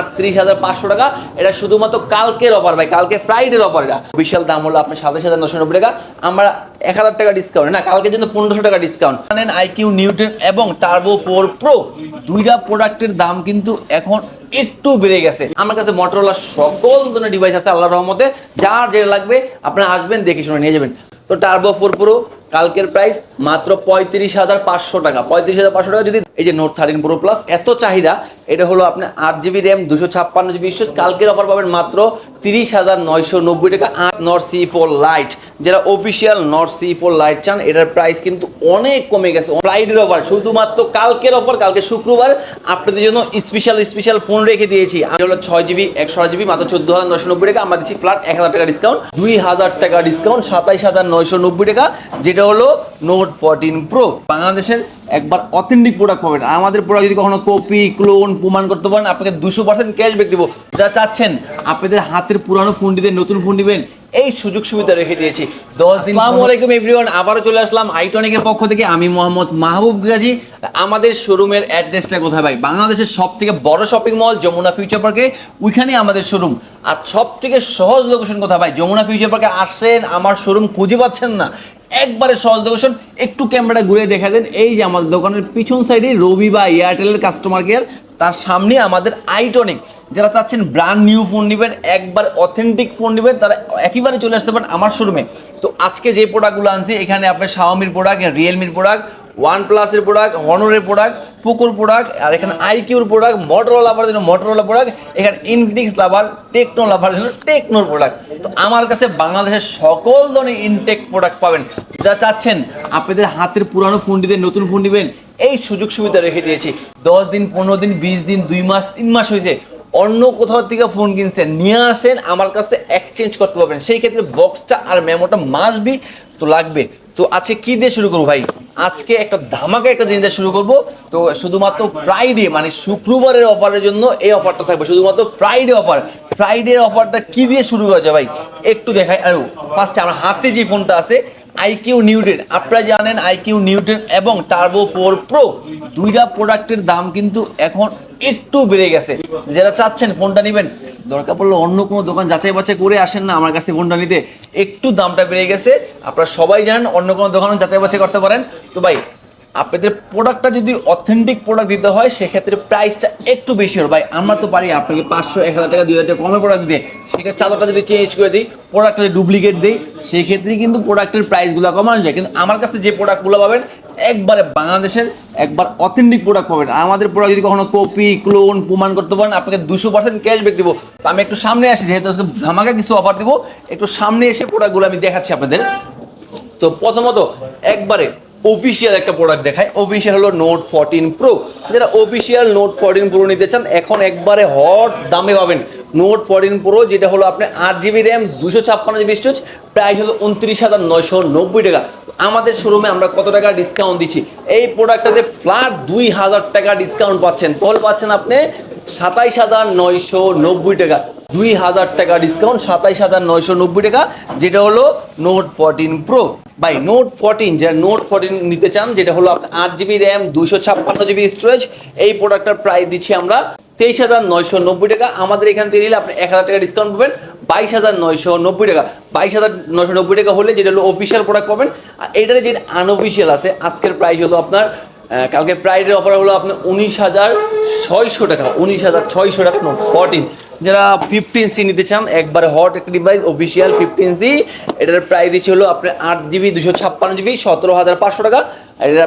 আটত্রিশ হাজার পাঁচশো টাকা। এটা শুধুমাত্র কালকের অফার ভাই, কালকে ফ্রাইডের অফার এটা। বিশাল দাম হলো আপনার সাতাশ হাজার নশো নব্বই টাকা। এক হাজার টাকা ডিসকাউন্ট না, কালকের জন্য পনেরোশো টাকা ডিসকাউন্ট আইকিউ নিউটন এবং টার্বো ফোর প্রো দুইটা প্রোডাক্টের দাম কিন্তু এখন একটু বেড়ে গেছে। আমার কাছে মটোরোলা সকল ধরনের ডিভাইস আছে আল্লাহ রহমতে। যার যেটা লাগবে, আপনারা আসবেন, দেখে শুনে নিয়ে যাবেন। তো টার্বো ফোর প্রো কালকের প্রাইস মাত্র পঁয়ত্রিশ হাজার পাঁচশো টাকা। পঁয়ত্রিশ হাজার পাঁচশো টাকা যদি এই যে নোট থার্টিন প্রো প্লাস এত চাহিদা, এটা হলো আপনার আট জিবি র্যাম দুশো ছাপ্পান্ন জিবি স্টোরেজ কালকের অফার পাবেন মাত্র তিরিশ হাজার নয়শো নব্বই টাকা আট নট সি ফোর লাইট যারা official Nord CE four Lite চান, এটার প্রাইস কিন্তু অনেক কমে গেছে। ফ্রাইডের অফার শুধুমাত্র কালকের অফার কালকে শুক্রবার আপনাদের জন্য স্পেশাল স্পেশাল ফোন রেখে দিয়েছি। হলো ছয় জিবি একশো জিবি মাত্র চোদ্দ হাজার নশো নব্বই টাকা। আমরা দিচ্ছি ফ্ল্যাট এক হাজার টাকা ডিসকাউন্ট দুই হাজার টাকা ডিসকাউন্ট সাতাইশ হাজার নয়শো নব্বই টাকা, যেটা হলো নোট ফোরটিন প্রো বাংলাদেশের একবার অথেন্টিক প্রোডাক্ট পাবেন। আমাদের প্রোডাক্ট যদি কখনো কপি ক্লোন প্রমাণ করতে পারেন, আপনাকে দুশো পার্সেন্ট ক্যাশব্যাক দেবো। যা চাচ্ছেন, আপনাদের হাতের পুরানো ফোন দিবেন নতুন ফোন দিবেন এই সুযোগ সুবিধা রেখে দিয়েছি। দশ দিন আসসালামু আলাইকুম এভরিওয়ান আবারও চলে আসলাম আইটনিকের পক্ষ থেকে। আমি মোহাম্মদ মাহবুব গাজী। আমাদের শোরুমের অ্যাড্রেসটা কোথায় ভাই? বাংলাদেশের সব থেকে বড় শপিং মল যমুনা ফিউচার পার্কে ওইখানে আমাদের শোরুম আর সব থেকে সহজ লোকেশন কোথায় ভাই? যমুনা ফিউচার পার্কে আসেন আমার শোরুম খুঁজে পাচ্ছেন না। একবারে সহজ লোকেশন একটু ক্যামেরা ঘুরে দেখা দেন। এই যে আমাদের দোকানের পিছন সাইডে রবি বা এয়ারটেলের কাস্টমার কেয়ার তার সামনে আমাদের আইটনিক যারা চাচ্ছেন ব্র্যান্ড নিউ ফোন নেবেন, একবার অথেন্টিক ফোন নেবেন, তারা একেবারে চলে আসতে পারেন আমার শোরুমে তো আজকে যে প্রোডাক্টগুলো আনছি, এখানে আপনার শাওমির প্রোডাক্ট রিয়েলমির প্রোডাক্ট ওয়ান প্লাসের প্রোডাক্ট হনরের প্রোডাক্ট পুকুর প্রোডাক্ট আর এখানে আইকিউর প্রোডাক্ট মোটরোলা লাভার জন্য মোটরোলা প্রোডাক্ট এখানে ইনফিনিক্স লাভার টেকনো লাভার জন্য টেকনোর প্রোডাক্ট তো আমার কাছে বাংলাদেশের সকল ধরনের ইনটেক প্রোডাক্ট পাবেন। যা চাচ্ছেন আপনাদের হাতের পুরানো ফোন দিবেন নতুন ফোন দিবেন এই সুযোগ সুবিধা রেখে দিয়েছি। দশ দিন পনেরো দিন বিশ দিন দুই মাস তিন মাস হয়েছে। অন্য কোথাও থেকে ফোন কিনছেন নিয়ে আসেন আমার কাছে এক্সচেঞ্জ করতে পারবেন। সেই ক্ষেত্রে বক্সটা আর মেমোটা মাসবি তো লাগবে। তো আজকে কি দিয়ে শুরু করব ভাই? আজকে একটা ধামাকা একটা জিনিস শুরু করব। তো শুধুমাত্র ফ্রাইডে মানে শুক্রবারের অফারের জন্য এই অফারটা থাকবে। শুধুমাত্র ফ্রাইডে অফার ফ্রাইডে অফারটা কি দিয়ে শুরু করা যায় ভাই? একটু দেখাই। আর ফার্স্টে আমার হাতে যে ফোনটা আছে আইকিউ নিউটেন আপনারা জানেন আইকিউ নিউটেন এবং টার্বো ফোর প্রো দুইটা প্রোডাক্টের দাম কিন্তু এখন একটু বেড়ে গেছে। যারা চাচ্ছেন ফোনটা নেবেন, দরকার পড়লে অন্য কোনো দোকান যাচাই বাছাই করে আসেন না আমার কাছে ফোনটা নিতে। একটু দামটা বেড়ে গেছে। আপনারা সবাই জানেন অন্য কোনো দোকানও যাচাই বাছাই করতে পারেন। তো ভাই আপনাদের প্রোডাক্টটা যদি অথেন্টিক প্রোডাক্ট দিতে হয়, সেক্ষেত্রে প্রাইসটা একটু বেশি হবে। ভাই, আমরা তো পারি আপনাকে পাঁচশো, এক হাজার টাকা, দুই হাজার টাকা কমে প্রোডাক্ট দিতে। সেক্ষেত্রে চাদরটা যদি চেঞ্জ করে দিই প্রোডাক্টটা যদি ডুপ্লিকেট দিই সেই ক্ষেত্রে কিন্তু প্রোডাক্টের প্রাইসগুলো কমানো যায়। কিন্তু আমার কাছে যে প্রোডাক্টগুলো পাবেন, একবারে বাংলাদেশের, একবার অথেন্টিক প্রোডাক্ট পাবেন। আমাদের প্রোডাক্ট যদি কখনো কপি ক্লোন প্রমাণ করতে পারেন, আপনাকে দুশো পার্সেন্ট ক্যাশব্যাক দিব। তো আমি একটু সামনে আসি, যেহেতু ধামাকা কিছু অফার দিব, একটু সামনে এসে প্রোডাক্টগুলো আমি দেখাচ্ছি আপনাদের। তো প্রথমত, একবারে অফিসিয়াল একটা প্রোডাক্ট দেখায়। অফিসিয়াল হলো নোট ফোরটিন প্রো যারা অফিসিয়াল নোট ফোরটিন প্রো নিতে চান, এখন একবারে হট দামে পাবেন। নোট ফোরটিন প্রো যেটা হলো আপনার আট জিবি র্যাম দুশো ছাপ্পান্ন জিবি স্টোরেজ প্রাইস হলো উনত্রিশ হাজার নয়শো নব্বই টাকা। আমাদের শোরুমে আমরা কত টাকা ডিসকাউন্ট দিচ্ছি? এই প্রোডাক্টটাতে ফ্ল্যাট দুই হাজার টাকা ডিসকাউন্ট পাচ্ছেন। তল পাচ্ছেন আপনি সাতাইশ হাজার নয়শো নব্বই টাকা। দুই হাজার টাকা ডিসকাউন্ট সাতাইশ হাজার নয়শো নব্বই টাকা, যেটা হলো Note fourteen Pro by Note fourteen যারা নোট ফোরটিন নিতে চান, যেটা হলো আপনার আট জিবি র্যাম দুশো ছাপ্পান্ন জিবি স্টোরেজ এই প্রোডাক্টটার প্রাইস দিচ্ছি আমরা তেইশ হাজার নয়শো নব্বই টাকা। আমাদের এখান থেকে নিলে আপনি এক হাজার টাকা ডিসকাউন্ট পাবেন। বাইশ হাজার নয়শো নব্বই টাকা। বাইশ হাজার নয়শো নব্বই টাকা হলে যেটা হলো অফিসিয়াল প্রোডাক্ট পাবেন। আর এইটার যে আনঅফিসিয়াল আছে, আজকের প্রাইস হলো আপনার কালকে ফ্রাইডের অফার হলো আপনার উনিশ হাজার ছয়শো টাকা। উনিশ হাজার ছয়শো টাকা নোট ফোরটিন যারা ফিফটিন সি নিতে চান, একবারে হট একটা ডিভাইস অফিসিয়াল ফিফটিন সি এটার প্রাইস দিচ্ছে হলো আপনার আট জিবি দুশো ছাপ্পান্ন জিবি সতেরো হাজার পাঁচশো টাকা। আর এটা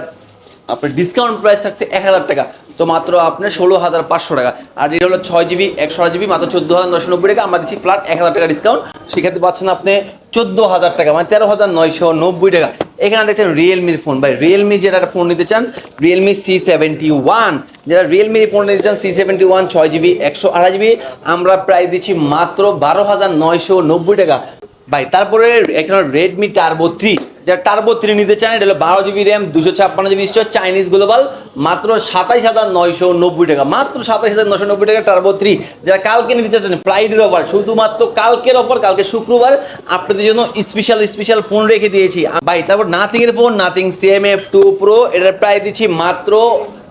আপনার ডিসকাউন্ট প্রাইস থাকছে এক হাজার টাকা। তো মাত্র আপনার ষোলো হাজার পাঁচশো টাকা। আর এটা হলো ছয় জিবি একশো আট জিবি মাত্র চোদ্দ হাজার নশো নব্বই টাকা। আমরা দিচ্ছি ফ্ল্যাট এক হাজার টাকা ডিসকাউন্ট সেক্ষেত্রে পাচ্ছেন আপনি চোদ্দ হাজার টাকা মানে তেরো হাজার নয়শো নব্বই টাকা। এখানে দেখছেন রিয়েলমির ফোন ভাই রিয়েলমি যেটা একটা ফোন নিতে চান রিয়েলমি সি সেভেন্টি ওয়ান যারা রিয়েলমির ফোন নিতে চান সি সেভেন্টি ওয়ান ছয় জিবি একশো আড়াই জিবি আমরা প্রাইস দিচ্ছি মাত্র বারো হাজার নয়শো নব্বই টাকা। ভাই, তারপরে এখানে রেডমি টার্বো থ্রি যারা টার্বো থ্রি নিতে চান, এটা হলো বারো জিবি র্যাম দুশো ছাপ্পান্ন জিবি স্টোর চাইনিজ গ্লোবাল মাত্র সাতাইশ হাজার নয়শো নব্বই টাকা। মাত্র সাতাইশ হাজার নয়শো নব্বই টাকা টার্বো থ্রি যারা কালকে নিতে চাচ্ছেন ফ্রাইডের অফার শুধুমাত্র কালকের অফার কালকে শুক্রবার, আপনাদের জন্য স্পেশাল স্পেশাল ফোন রেখে দিয়েছি। ভাই, তারপর নাথিং এর phone Nothing CM F two Pro এটার প্রায় দিচ্ছি মাত্র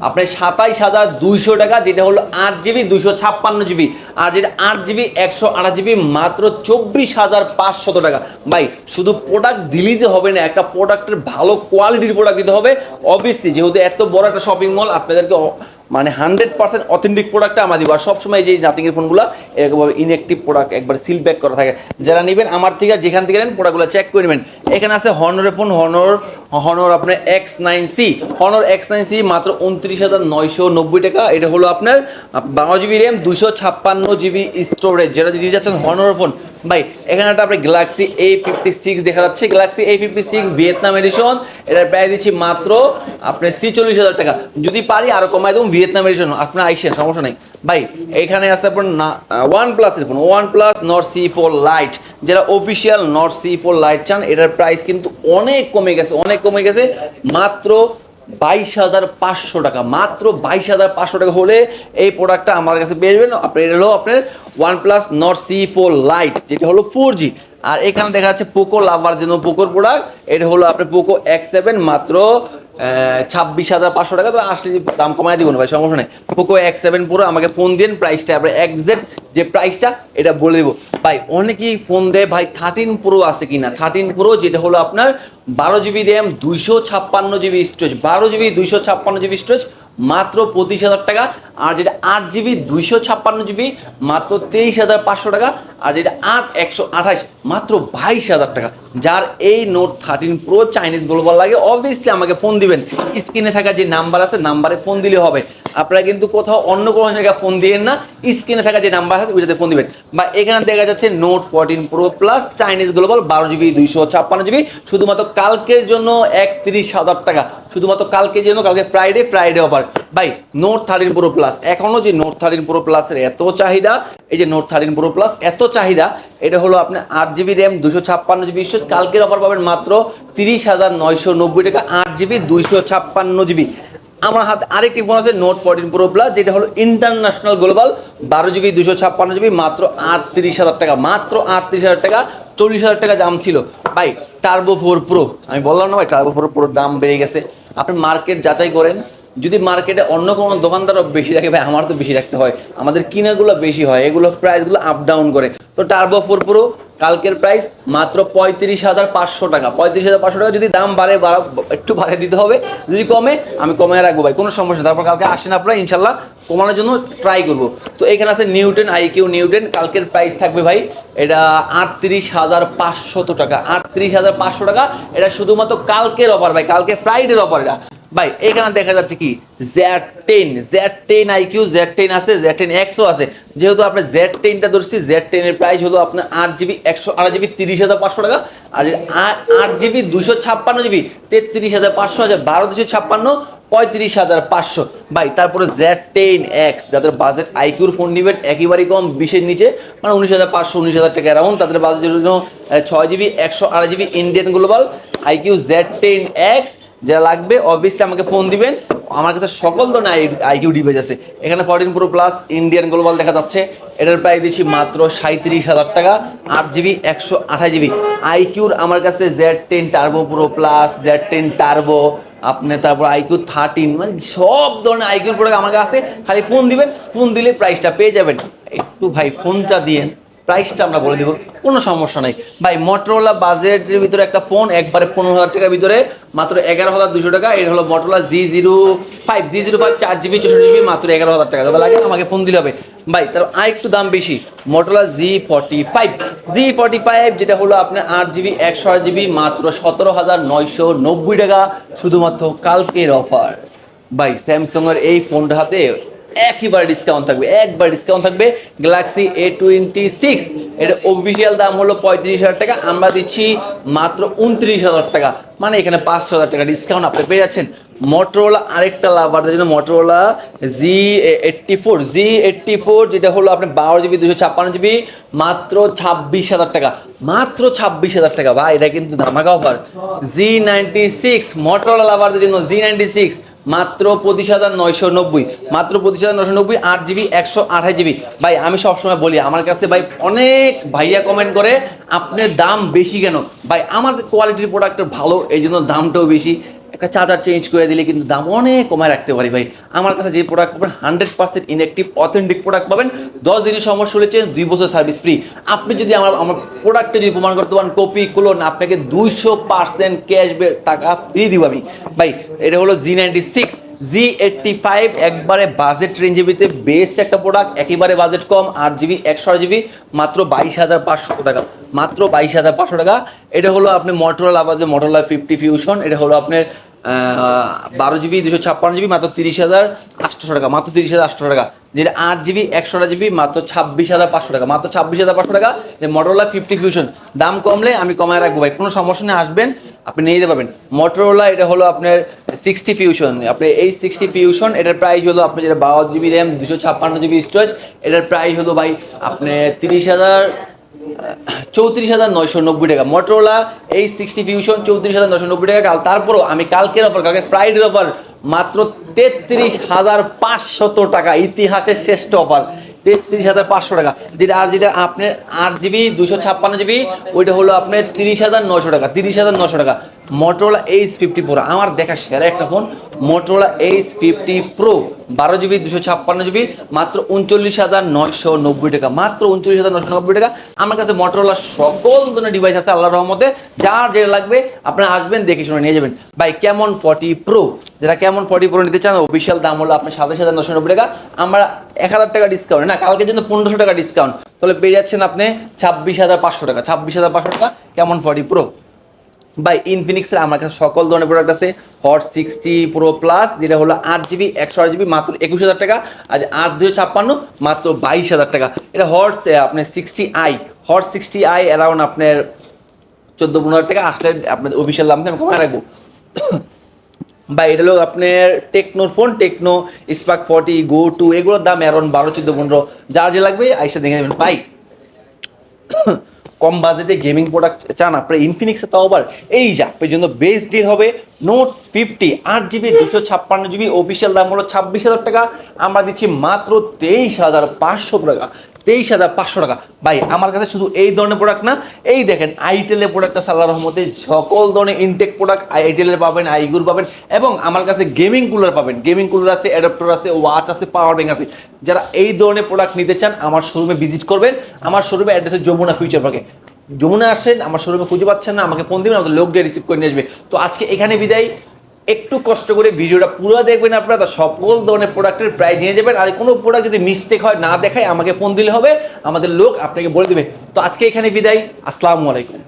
আপনার সাতাইশ হাজার দুইশো টাকা, যেটা হলো আট জিবি, দুইশো ছাপ্পান্ন জিবি। আর যেটা আট জিবি, একশো আঠাশ জিবি, মাত্র চব্বিশ হাজার পাঁচশত টাকা। ভাই, শুধু প্রোডাক্ট দিলিতে হবে না, একটা প্রোডাক্টের ভালো কোয়ালিটির প্রোডাক্ট দিতে হবে। অবভিয়াসলি যেহেতু এত বড় একটা শপিং মল আপনাদেরকে মানে হান্ড্রেড পার্সেন্ট অথেন্টিক প্রোডাক্টটা আমরা দিব। সবসময় যে নাথিংয়ের ফোনগুলো এরকমভাবে ইনঅ্যাক্টিভ প্রোডাক্ট একবার সিল ব্যাক করা থাকে। যারা নেবেন আমার থেকে, যেখান থেকে নেন প্রোডাক্টগুলো চেক করে নেবেন। এখানে আছে হনরের ফোন হনর হনর আপনার X nine C Honor X nine C মাত্র উনত্রিশ হাজার নয়শো নব্বই টাকা। এটা হলো আপনার বারো জিবি র্যাম দুশো ছাপ্পান্ন জিবি স্টোরেজ যেটা দিতে যাচ্ছেন হনর ফোন ভাই, এখানে একটা আপনি গ্যালাক্সি এ ফিফটি সিক্স দেখা যাচ্ছে। Galaxy A fifty six Vietnam edition এটার প্রায় দিচ্ছি মাত্র আপনার ছিচল্লিশ হাজার টাকা। যদি পারি আরও কমাই দেবো। ভিয়েতনাম জন্য। আপনার আইসেন, সমস্যা নেই। ভাই, এখানে আছে আপনার না ওয়ান প্লাসের phone OnePlus Nord CE four Lite যেটা official Nord CE four Lite চান, এটার প্রাইস কিন্তু অনেক কমে গেছে, অনেক কমে গেছে। মাত্র বাইশ হাজার পাঁচশো টাকা, মাত্র বাইশ হাজার পাঁচশো টাকা হলে এই প্রোডাক্টটা আমার কাছে পেয়ে যাবেন। আপনার এটা হলো আপনার OnePlus Nord CE four Lite যেটা হলো ফোর জি আর এখানে দেখা যাচ্ছে পোকো লাভার জন্য পোকোর প্রোডাক্ট এটা হলো আপনার পোকো এক্স সেভেন মাত্র ছাব্বিশ হাজার পাঁচশো টাকা, তো আসলে দাম কমায় দিব না ভাই, সমস্যা নেই। পোকো এক্স সেভেন পুরো আমাকে ফোন দিন প্রাইসটা আপনার একজ্যাক্ট যে প্রাইসটা এটা বলে দেবো। ভাই, অনেকেই ফোন দেয়, ভাই থার্টিন প্রো আছে কিনা? থার্টিন প্রো যেটা হলো আপনার বারো জিবি র্যাম দুইশো ছাপ্পান্ন জিবি স্টোরেজ বারো জিবি দুইশো ছাপ্পান্ন জিবি স্টোরেজ মাত্র পঁচিশ হাজার টাকা। আর যেটা আট জিবি, দুইশো ছাপ্পান্ন জিবি, মাত্র তেইশ হাজার পাঁচশো টাকা। আর যেটা আট, একশো আঠাশ, মাত্র বাইশ হাজার টাকা। যার এই Note thirteen Pro Chinese global লাগে অবভিয়াসলি আমাকে ফোন দিবেন। স্ক্রিনে থাকা যে নাম্বার আছে নাম্বারে ফোন দিলে হবে। আপনারা কিন্তু কোথাও অন্য কোনো জায়গায় ফোন দিয়েন না স্ক্রিনে থাকা যে নাম্বার আছে, ওইটাতে ফোন দিবেন। বা এখানে দেখা যাচ্ছে Note fourteen Pro Plus Chinese global বারো জিবি, দুইশো ছাপ্পান্ন জিবি। শুধুমাত্র কালকের জন্য একত্রিশ হাজার টাকা। শুধুমাত্র কালকের জন্য, কালকে ফ্রাইডে ফ্রাইডে অফার ভাই নোট থার্টিন প্রো প্লাস এখনও যে নোট থার্টিন প্রো প্লাসের এত চাহিদা, এই যে নোট থার্টিন প্রো প্লাস এত চাহিদা, এটা হলো আপনার আট জিবি র্যাম দুশো ছাপ্পান্ন জিবি স্টোরেজ কালকের অফার পাবেন মাত্র তিরিশ হাজার নয়শো নব্বই টাকা, আট জিবি দুইশো ছাপ্পান্ন জিবি আমার হাতে আরেকটি ফোন আছে নোট ফোরটিন প্রো প্লাস যেটা হলো ইন্টারন্যাশনাল গ্লোবাল বারো জিবি দুশো ছাপ্পান্ন জিবি মাত্র আটত্রিশ হাজার টাকা, মাত্র আটত্রিশ হাজার টাকা, চল্লিশ হাজার টাকা দাম ছিল। ভাই টার্বো ফোর প্রো আমি বললাম না ভাই টার্বো ফোর প্রোর দাম বেড়ে গেছে। আপনি মার্কেট যাচাই করেন যদি মার্কেটে অন্য কোনো দোকানদারও বেশি রাখে, ভাই, আমার তো বেশি রাখতে হয়। আমাদের কিনাগুলো বেশি হয়, এগুলো প্রাইসগুলো আপ ডাউন করে। তো টার্বো ফোর প্রো কালকের প্রাইস মাত্র পঁয়ত্রিশ হাজার পাঁচশো টাকা। পঁয়ত্রিশ হাজার পাঁচশো টাকা যদি দাম বাড়ে, বাড়া, একটু বাড়ে দিতে হবে। যদি কমে, আমি কমে রাখব, ভাই, কোনো সমস্যা। তারপর কালকে আসেন আপনারা, ইনশাল্লাহ কমানোর জন্য ট্রাই করব। তো এখানে আছে নিউটেন আইকিউ নিউটেন কালকের প্রাইস থাকবে, ভাই, এটা আটত্রিশ হাজার পাঁচশত টাকা। আটত্রিশ হাজার পাঁচশো টাকা, এটা শুধুমাত্র কালকের অফার ভাই, কালকে ফ্রাইডের অফার এটা। ভাই, এখানে দেখা যাচ্ছে কি? Z ten Z ten iQOO Z ten আছে জেড টেন এক্সও আছে। যেহেতু আপনার জেড টেনটা ধরছি জেড টেনের প্রাইস হলো আপনার আট জিবি একশো আট জিবি তিরিশ হাজার পাঁচশো টাকা। আর আট জিবি দুশো ছাপ্পান্ন জিবি তেত্রিশ হাজার পাঁচশো, হাজার বারো দুশো ছাপ্পান্ন, পঁয়ত্রিশ হাজার পাঁচশো। ভাই, তারপরে জেড টেন এক্স যাদের বাজেট আইকিউর ফোন নেবেন একেবারেই কম, বিশের নিচে। মানে উনিশ হাজার পাঁচশো, উনিশ হাজার টাকা অ্যারাউন্ড তাদের বাজেটের জন্য ছয় জিবি একশো আড়াই GB Indian global iQOO Z ten X যারা লাগবে অবভিয়াসলি আমাকে ফোন দিবেন। আমার কাছে সকল ধরনের আই আইকিউ ডিভাইস আছে। এখানে fourteen Pro Plus Indian global দেখা যাচ্ছে। এটার প্রাইস দিচ্ছি মাত্র সাঁত্রিশ হাজার টাকা, আট জিবি একশো আঠাশ জিবি আইকিউর আমার কাছে Z ten Turbo Pro Plus Z ten Turbo আপনি তারপর আইকিউ থার্টিন মানে সব ধরনের আইকিউর প্রোডাক্ট আমার কাছে। খালি ফোন দিবেন ফোন দিলে প্রাইসটা পেয়ে যাবেন। একটু ভাই ফোনটা দিয়েন। প্রাইসটা আমরা বলে দিব, কোনো সমস্যা নাই। ভাই মোটরোলা বাজেটের ভিতরে একটা ফোন একবারে পনেরো হাজার টাকার ভিতরে, মাত্র এগারো হাজার দুশো টাকা। এটা হলো Motorola G zero five G zero five চার জিবি চৌষট্টি জিবি মাত্র এগারো হাজার টাকা। তবে লাগে আমাকে ফোন দিলে হবে। ভাই, তার আর একটু দাম বেশি। Motorola G forty five G forty five যেটা হলো আপনার আট জিবি একশো আট জিবি মাত্র সতেরো হাজার নয়শো নব্বই টাকা। শুধুমাত্র কালকের অফার ভাই স্যামসং এর এই ফোনটা হাতে একইবার ডিসকাউন্ট থাকবে, একবার ডিসকাউন্ট থাকবে গ্যালাক্সি এ টোয়েন্টি সিক্স এর অফিসিয়াল দাম হলো পঁয়ত্রিশ হাজার টাকা, আমরা দিচ্ছি মাত্র উনত্রিশ হাজার টাকা। মানে এখানে পাঁচশো হাজার টাকা ডিসকাউন্ট আপনি পেয়ে যাচ্ছেন। মোটরোলা আরেকটা লাভারদের জন্য Motorola G eighty four G eighty four যেটা হলো আপনি বারো জিবি দুশো ছাপ্পান্ন জিবি মাত্র ছাব্বিশ হাজার টাকা। মাত্র ছাব্বিশ হাজার টাকা, ভাই, এটা কিন্তু ধামাকা offer G ninety six Motorola লাভারদের জন্য জি নাইনটি সিক্স মাত্র পঁচিশ হাজার নয়শো নব্বই, মাত্র পঁচিশ হাজার নয়শো নব্বই, আট জিবি, একশো আঠাশ জিবি। ভাই, আমি সবসময় বলি, আমার কাছে ভাই অনেক ভাইয়া কমেন্ট করে আপনার দাম বেশি কেন? ভাই, আমার কোয়ালিটির প্রোডাক্টটা ভালো এই জন্য দামটাও বেশি। একটা চার্জার চেঞ্জ করে দিলে কিন্তু দাম অনেক কমায় রাখতে পারি ভাই। আমার কাছে যে প্রোডাক্ট পাবেন hundred percent inactive authentic product পাবেন। দশ দিনের সমস্যা হলেছে দুই বছর সার্ভিস ফ্রি আপনি যদি আমার আমার প্রোডাক্টে যদি প্রমাণ করতে পারেন কপি ক্লোন আপনাকে দুইশো পার্সেন্ট ক্যাশব্যাক টাকা ফ্রি দিব আমি। ভাই, এটা হলো G ninety six G eighty five একবারে বাজেট রেঞ্জেবিতে বেস্ট একটা প্রোডাক্ট একেবারে বাজেট কম, আট জিবি একশো আট জিবি মাত্র বাইশ হাজার পাঁচশো টাকা। মাত্র বাইশ হাজার পাঁচশো টাকা। এটা হলো আপনি মোটরোলা আবাজে মোটরোলা ফিফটি ফিউশন এটা হলো আপনার বারো জিবি দুশো ছাপ্পান্ন জিবি, মাত্র তিরিশ হাজার আটশো টাকা, মাত্র তিরিশ হাজার আটশো টাকা। যেটা আট জিবি, একশো জিবি, মাত্র ছাব্বিশ হাজার পাঁচশো টাকা, মাত্র ছাব্বিশ হাজার পাঁচশো টাকা। যে মোটরোলা ফিফটি ফিউশন দাম কমলে আমি কমায় রাখব ভাই, কোনো সমস্যা নেই, আসবেন, আপনি নিয়ে যেতে পারবেন। মোটরোলা এটা হলো আপনার সিক্সটি ফিউশন আপনি এই সিক্সটি ফিউশন এটার প্রাইস হলো আপনি যেটা বারো জিবি র্যাম দুশো ছাপ্পান্ন জিবি স্টোরেজ এটার প্রাইস হলো ভাই আপনি তিরিশ হাজার চৌত্রিশ হাজার নয়শো নব্বই টাকা। মোটরোলা এই সিক্সটি ফিউশন চৌত্রিশ হাজার নয়শো নব্বই টাকা। কাল তারপরও আমি কালকের অফার কালকে ফ্রাইডের অফার মাত্র তেত্রিশ হাজার পাঁচশত টাকা। ইতিহাসের শ্রেষ্ঠ অফার তেত্রিশ হাজার পাঁচশো টাকা। যেটা আর যেটা আপনার আট জিবি দুশো ছাপ্পান্ন জিবি ওইটা হলো আপনার তিরিশ হাজার নশো টাকা, তিরিশ হাজার নশো টাকা। মোটরোলা এইচ ফিফটি প্রো আমার দেখা সেরা একটা phone Motorola H fifty pro বারো জিবি দুশো ছাপ্পান্ন জিবি মাত্র উনচল্লিশ হাজার নয়শো নব্বই টাকা। মাত্র উনচল্লিশ হাজার নশো নব্বই টাকা। আমার কাছে মোটরোলা সকল ধরনের ডিভাইস আছে আল্লাহ রহমতে। যার যেটা লাগবে, আপনারা আসবেন, দেখে শুনে নিয়ে যাবেন। ভাই, কেমন ফর্টি প্রো যেটা কেমন ফর্টি প্রো নিতে চান অফিসিয়াল দাম হলো আপনার সাতাশ হাজার নশো নব্বই টাকা। আমরা এক হাজার টাকা ডিসকাউন্ট না কালকের জন্য পনেরোশো টাকা ডিসকাউন্ট তাহলে পেয়ে যাচ্ছেন আপনি ছাব্বিশ হাজার পাঁচশো টাকা, ছাব্বিশ হাজার পাঁচশো টাকা, কেমন ফর্টি প্রো বাই ইনফিনিক্সের আমার কাছে সকল ধরনের প্রোডাক্ট আছে। হট সিক্সটি প্রো প্লাস যেটা হলো আট জিবি একশো আট জিবি মাত্র একুশ হাজার টাকা। আর আট দুশো ছাপ্পান্ন, মাত্র বাইশ হাজার টাকা। এটা হট আপনার sixty i Hot sixty i around আপনার চোদ্দ পনেরো হাজার টাকা আসলে আপনার অফিসিয়াল দাম আমি কমায় রাখব। বা এটা হলো আপনার টেকনোর phone Tecno Spark forty go two এগুলোর দাম অ্যারাউন্ড বারো, চোদ্দ, পনেরো। যার যে লাগবে, আইসা দেখে নেবেন। পাই কম বাজেটে গেমিং প্রোডাক্ট চান আপনার ইনফিনিক্সে তাও আবার এই যা আপনার জন্য বেস্ট ডিল হবে নোট ফিফটি, আট জিবি, দুশো ছাপ্পান্ন জিবি অফিসিয়াল দাম হলো ছাব্বিশ হাজার টাকা। আমরা দিচ্ছি মাত্র তেইশ হাজার পাঁচশো টাকা। তেইশ হাজার পাঁচশো টাকা। ভাই, আমার কাছে শুধু এই ধরনের প্রোডাক্ট না, এই দেখেন আইটেলের প্রোডাক্টটা সাল্লাহ রহমতে সকল ধরনের ইনটেক প্রোডাক্ট আইটেলের পাবেন আইগুর পাবেন এবং আমার কাছে গেমিং কুলার পাবেন। গেমিং কুলার আছে অ্যাডাপ্টার আছে ওয়াচ আছে পাওয়ার ব্যাঙ্ক আছে। যারা এই ধরনের প্রোডাক্ট নিতে চান, আমার শোরুমে ভিজিট করবেন। আমার শোরুমে অ্যাড্রেস যমুনা ফিউচার পার্কে যমুনা আসেন, আমার শোরুমে খুঁজে পাচ্ছেন না, আমাকে ফোন দেবেন আমাদের লোক গিয়ে রিসিভ করে নিয়ে আসবে। তো আজকে এখানে বিদায়। একটু কষ্ট করে ভিডিওটা পুরো দেখবেন আপনারা সকল ধরনের প্রোডাক্টের প্রাইস নিয়ে যাবেন। আর কোনো প্রোডাক্ট যদি মিস্টেক হয়, না দেখায়, আমাকে ফোন দিলে হবে, আমাদের লোক আপনাকে বলে দেবে। তো আজকে এখানে বিদায়। আসসালামু আলাইকুম।